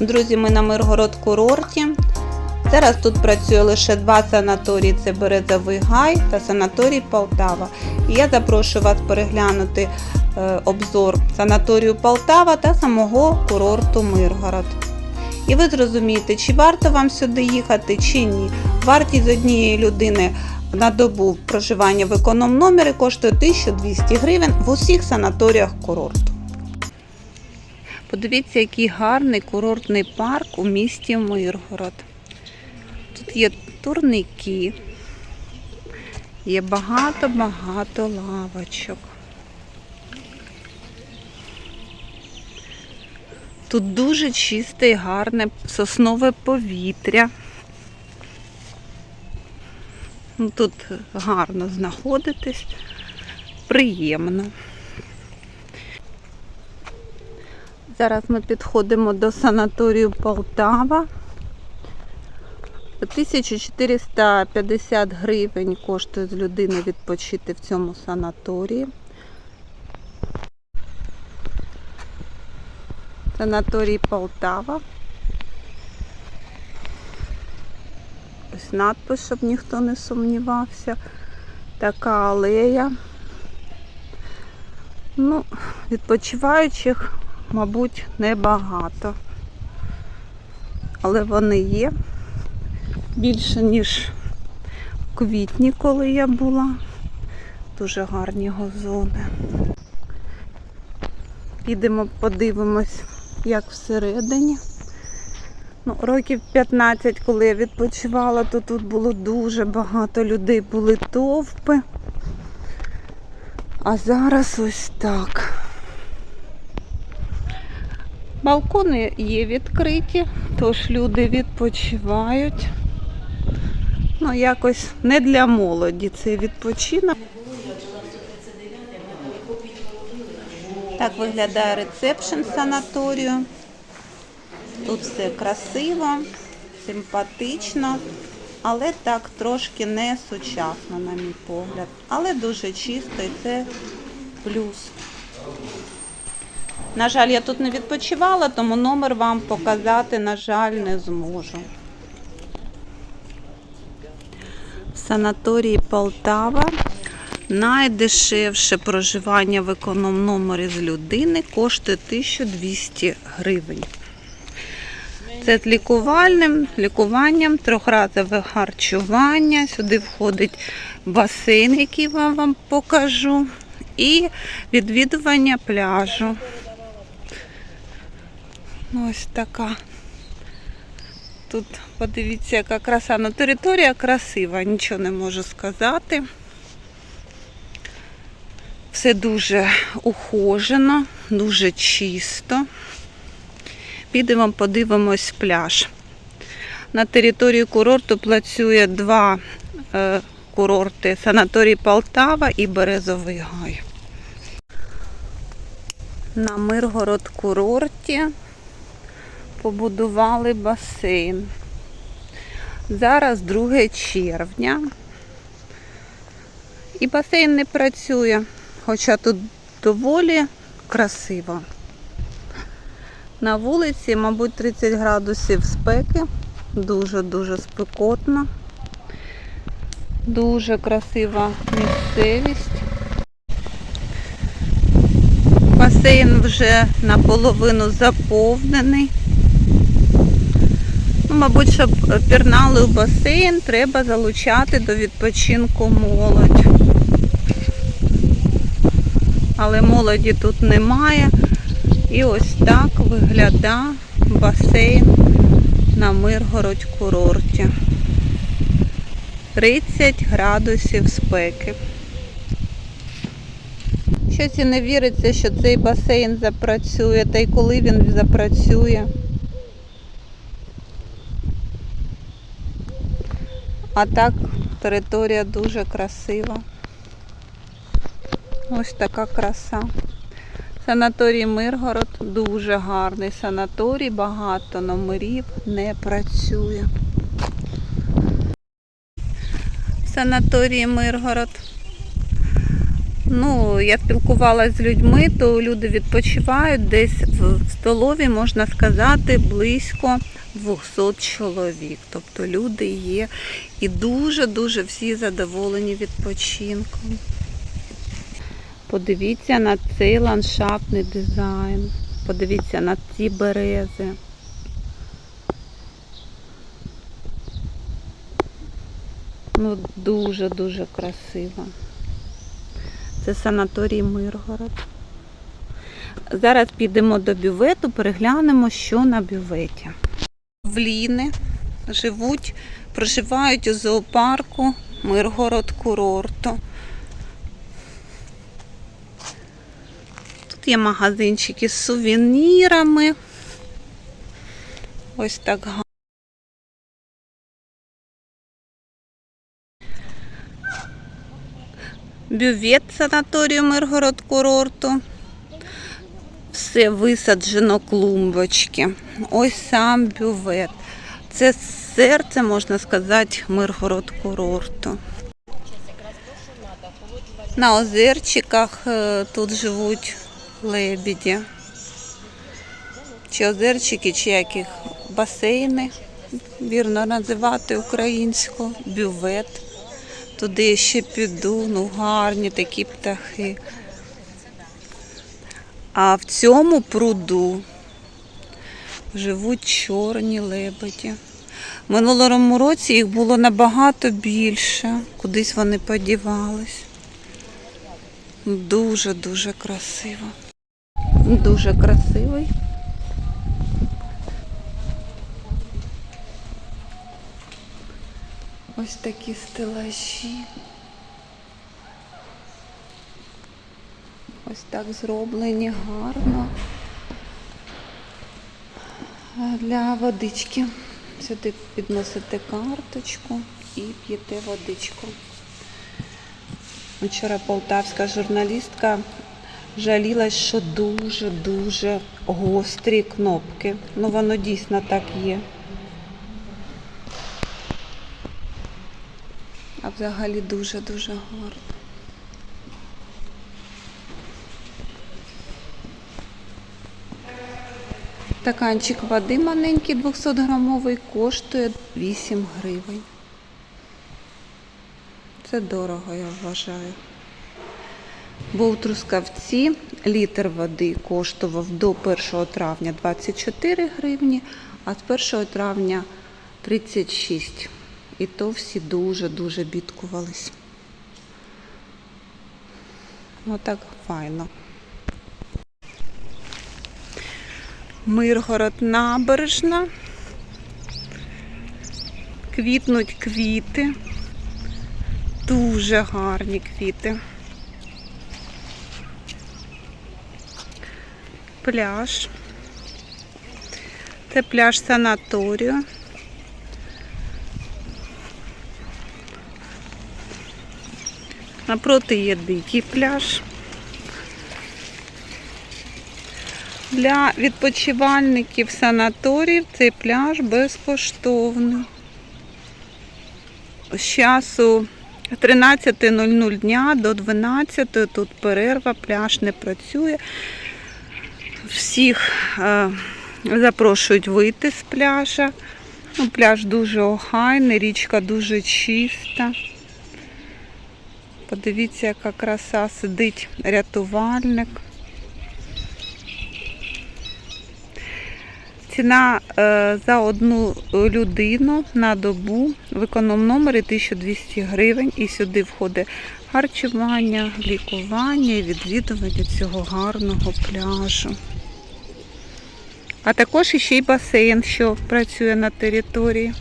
Друзі, ми на Миргород курорті. Зараз тут працює лише два санаторії: це Березовий Гай та санаторій Полтава. І я запрошую вас переглянути е, обзор санаторію Полтава та самого курорту Миргород. І ви зрозумієте, чи варто вам сюди їхати, чи ні. Вартість однієї людини на добу проживання в економ-номері коштує 1200 гривень в усіх санаторіях курорту. Подивіться, який гарний курортний парк у місті Миргород. Тут є турники, є багато-багато лавочок. Тут дуже чисте і гарне соснове повітря. Ну, Тут гарно знаходитись, приємно. Зараз ми підходимо до санаторію Полтава. 1450 гривень коштує з людини відпочити в цьому санаторії. Санаторій Полтава. Ось надпис, щоб ніхто не сумнівався. Така алея. Ну, відпочиваючих, мабуть, небагато. Але вони є більше, ніж в квітні, коли я була. Дуже гарні газони. Підемо, подивимось, як всередині. Ну, років 15, коли я відпочивала, то тут було дуже багато людей, були товпи. А зараз ось так. Балкони є відкриті, тож люди відпочивають. Ну, якось не для молоді цей відпочинок. Так виглядає рецепшн санаторію. Тут все красиво, симпатично, але так трошки не сучасно, на мій погляд. Але дуже чисто і це плюс. На жаль, я тут не відпочивала, тому номер вам показати, на жаль, не зможу. В санаторії Полтава найдешевше проживання в економ-номері з людини коштує 1200 гривень. Це з лікувальним, лікуванням, трьохразове харчування. Сюди входить басейн, який вам, вам покажу, і відвідування пляжу. Ось така. Тут подивіться, яка краса. Ну, територія красива, нічого не можу сказати. Все дуже ухожено, дуже чисто. Підемо, подивимось пляж. На території курорту працює два е, курорти: санаторій Полтава і Березовий Гай. На Миргород курорті побудували басейн. Зараз 2 червня. І басейн не працює, хоча тут доволі красиво. На вулиці, мабуть, 30 градусів спеки. Дуже-дуже спекотно. Дуже красива місцевість. Басейн вже наполовину заповнений. Мабуть, щоб пірнали у басейн, треба залучати до відпочинку молодь. Але молоді тут немає. І ось так виглядає басейн на Миргород курорті. 30 градусів спеки. Щось і не віриться, що цей басейн запрацює, та й коли він запрацює. А так територія дуже красива. Ось така краса. Санаторій Миргород дуже гарний санаторій, багато номерів не працює. Санаторій Миргород Ну, я спілкувалася з людьми, то люди відпочивають десь в столові, можна сказати, близько 200 чоловік. Тобто люди є і дуже-дуже всі задоволені відпочинком. Подивіться на цей ландшафтний дизайн. Подивіться на ці берези. Ну, дуже-дуже красиво. Це санаторій Миргород. Зараз підемо до бювету, переглянемо, що на бюветі. Вліни живуть, проживають у зоопарку Миргород курорту. Тут є магазинчики з сувенірами. Ось так гарно. Бювет санаторію Миргород курорту. Все висаджено клумбочки. Ось сам бювет. Це серце, можна сказати, Миргород курорту. На озерчиках е, тут живуть лебіді. Чи озерчики, чи яких басейни, вірно називати українською, бювет. Туди ще піду, ну гарні такі птахи. А в цьому пруду живуть чорні лебеді. Минулому році їх було набагато більше. Кудись вони подівались. Дуже-дуже красиво. Дуже красивий. Ось такі стелажі. Ось так зроблені гарно для водички. Сюди підносите карточку і п'єте водичку. Вчора полтавська журналістка жалілась, що дуже-дуже гострі кнопки. Ну воно дійсно так є. А взагалі дуже-дуже гарно. Стаканчик води маленький 200 грамовий коштує 8 гривень. Це дорого, я вважаю. Бо у Трускавці літр води коштував до 1 травня 24 гривні, а з 1 травня 36. І то всі дуже-дуже бідкувались. Отак файно. Миргород набережна. Квітнуть квіти. Дуже гарні квіти. Пляж. Це пляж санаторію. Напроти є дикий пляж. Для відпочивальників санаторіїв цей пляж безкоштовний. З часу 13.00 дня до 12 тут перерва, пляж не працює. Всіх е, запрошують вийти з пляжа. Ну, пляж дуже охайний, річка дуже чиста. Подивіться, яка краса сидить рятувальник. Ціна е, за одну людину на добу в економ-номері 1200 гривень. І сюди входить харчування, лікування і відвідування цього гарного пляжу. А також іще й басейн, що працює на території.